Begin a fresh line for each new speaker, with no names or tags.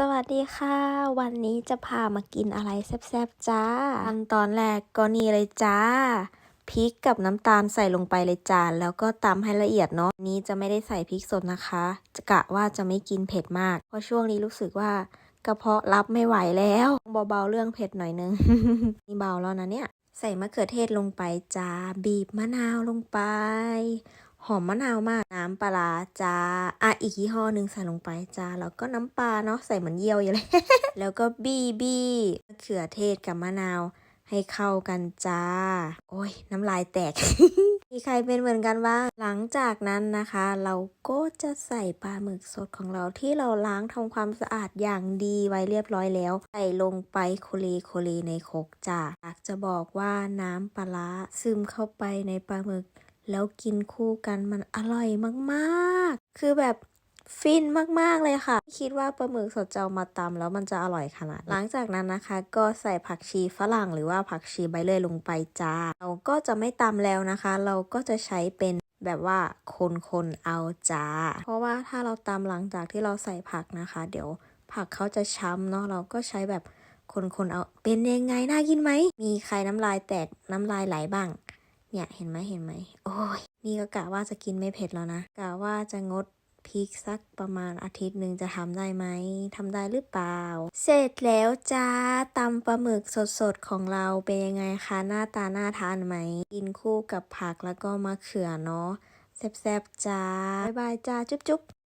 สวัสดีค่ะ วันนี้จะพามากินอะไรแซ่บๆจ้าขั้นตอนแรกก็นี่เลยจ้าพริกกับน้ำตาลใส่ลงไปเลยจ้าแล้วก็ตำให้ละเอียดเนาะนี้จะไม่ได้ใส่พริกสดนะคะจะกะว่าจะไม่กินเผ็ดมาก เพราะช่วงนี้รู้สึกว่ากระเพาะรับไม่ไหวแล้วเบาๆเรื่องเผ็ดหน่อยนึงนี่เบาแล้วนะเนี่ย ใส่มะเขือเทศลงไปจ้าบีบมะนาวลงไป หอมมะนาวมาก น้ำปลาร้าจ้าอะอีกยี่ห้อหนึ่งใส่ลงไปจ้า แล้วก็น้ำปลาเนาะใส่เหมือนเยี่ยวอยู่เลย แล้วก็บี้บี้มะเขือเทศกับมะนาวให้เข้ากันจ้า โอ้ย น้ำลายแตก มีใครเป็นเหมือนกันบ้าง หลังจากนั้นนะคะ เราก็จะใส่ปลาหมึกสดของเราที่เราล้างทำความสะอาดอย่างดีไว้เรียบร้อยแล้ว ใส่ลงไปโคเลโคเลในโคกจ้าอยากจะบอกว่าน้ำปลาร้าซึมเข้าไปในปลาหมึก แล้วกินคู่กันมันอร่อยมากๆ คือแบบฟินมาก ๆ เลยค่ะ คิดว่าปลาหมึกสดจะเอามาตำแล้วมันจะอร่อยขนาด หลังจากนั้นนะคะ ก็ใส่ผักชีฝรั่งหรือว่าผักชีใบเลื่อยลงไปจ้า เราก็จะไม่ตำแล้วนะคะ เราก็จะใช้เป็นแบบว่าคนๆเอาจ้า เพราะว่าถ้าเราตำหลังจากที่เราใส่ผักนะคะ เดี๋ยวผักเขาจะช้ำเนาะเราก็ใช้แบบคนๆเอาเป็นยังไงน่ากินไหมมีใครน้ำลายแตกน้ำลายไหลบ้าง เนี่ยเห็นไหมเห็นไหมโอ้ยนี่ก็กะว่าจะกินไม่เผ็ดแล้วนะกะว่าจะงดพริกสักประมาณอาทิตย์หนึ่งจะทำได้ไหมทำได้หรือเปล่า เสร็จแล้วจ้าตำปลาหมึกสดๆของเราเป็นยังไงคะหน้าตาน่าทานไหม กินคู่กับผักแล้วก็มะเขือเนาะแซ่บๆจ้า บ๊ายบายจ้า จุ๊บๆ